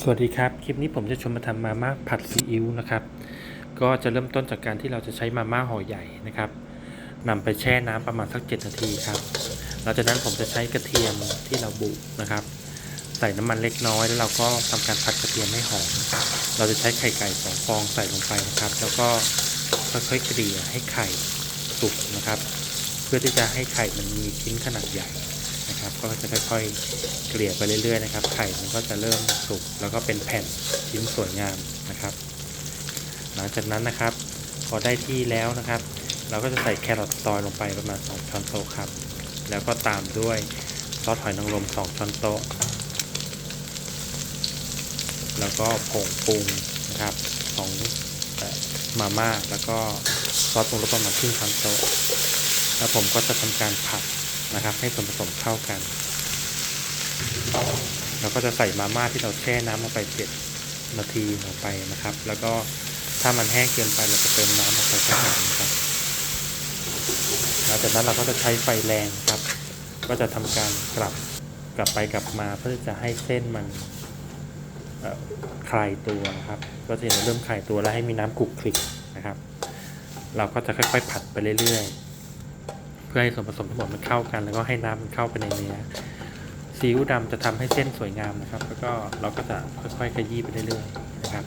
สวัสดีครับ คลิปนี้ผมจะชวนมาทำมาม่าผัดซีอิ๊วนะครับ ก็จะเริ่มต้นจากการที่เราจะใช้มาม่าห่อใหญ่นะครับนำไปแช่น้ำประมาณสัก 7 นาทีครับหลังจากนั้นผมจะใช้กระเทียมที่เราบุนะครับ ใส่น้ำมันเล็กน้อยแล้วเราก็ทำการผัดกระเทียมให้หอม เราจะใช้ไข่ไก่สองฟองใส่ลงไปนะครับ แล้วก็ค่อยๆเกลี่ยให้ไข่สุกนะครับ เพื่อที่จะให้ไข่มันมีชิ้นขนาดใหญ่ ก็จะค่อยๆเกลี่ยไปเรื่อยๆนะครับ ไข่มันก็จะเริ่มสุกแล้วก็เป็นแผ่นชิ้นสวยงามนะครับ หลังจากนั้นนะครับ พอได้ที่แล้วนะครับ เราก็จะใส่แครอทซอยลงไปประมาณ 2 ช้อนโต๊ะครับ แล้วก็ตามด้วยซอสหอยนางรม 2 ช้อนโต๊ะ แล้วก็ผงปรุงนะครับของมาม่าแล้วก็ซอสปรุงรสประมาณครึ่งช้อนโต๊ะแล้วผมก็จะทำการผัด นะครับ ให้ส่วนผสมเข้ากัน เราก็จะใส่มาม่าที่เราแช่น้ำลงไปเจ็ดนาทีลงไปนะครับ แล้วก็ถ้ามันแห้งเกินไปเราจะเติมน้ำลงไปสักหน่อยนะครับหลังจากนั้นเราก็จะใช้ไฟแรงครับ ก็จะทำการกลับกลับไปกลับมาเพื่อจะให้เส้นมันคลายตัวนะครับ ก็จะเห็นเริ่มคลายตัวแล้วให้มีน้ำกรุกคลิกนะครับ เราก็จะค่อยๆผัดไปเรื่อยๆ พื่อให้ส่วนผสมทั้งหมดมันเข้ากัน แล้วก็ให้น้ำมันเข้าไปในเนื้อซีอิ๊วดำจะทำให้เส้นสวยงามนะครับ แล้วก็เราก็จะค่อยๆขยี้ไปเรื่อยๆนะครับ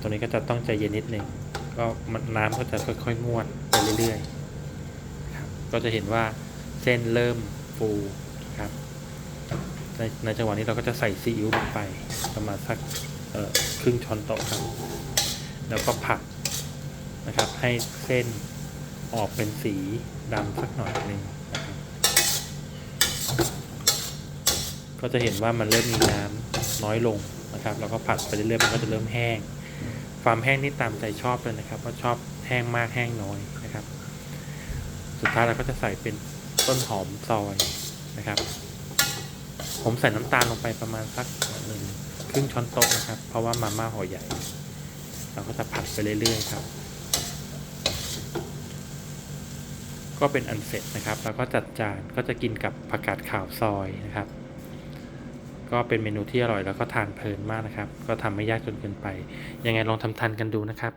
ตรงนี้ก็จะต้องใจเย็นนิดนึงก็มันน้ำก็จะค่อยๆงวดไปเรื่อยๆครับก็จะเห็นว่าเส้นเริ่มฟูครับในในจังหวะนี้เราก็จะใส่ซีอิ๊วลงไปประมาณสักครึ่งช้อนโต๊ะครับ แล้วก็ผัดนะครับให้เส้น ออกเป็นสีดำสักหน่อยหนึ่งก็จะเห็นว่ามันเริ่มมีน้ำน้อยลงนะครับ แล้วก็ผัดไปเรื่อยๆมันก็จะเริ่มแห้ง ความแห้งนี่ตามใจชอบเลยนะครับว่าชอบแห้งมากแห้งน้อยนะครับ สุดท้ายเราก็จะใส่เป็นต้นหอมซอยนะครับ ผมใส่น้ำตาลลงไปประมาณสักหนึ่งครึ่งช้อนโต๊ะนะครับ เพราะว่ามาม่าห่อใหญ่ เราก็จะผัดไปเรื่อยๆครับ ก็เป็นอันเสร็จนะครับแล้วก็จัดจานก็จะกินกับผักกาดขาวซอยนะครับ ก็เป็นเมนูที่อร่อยแล้วก็ทานเพลินมากนะครับ ก็ทำไม่ยากจนเกินไป ยังไงลองทำทันกันดูนะครับ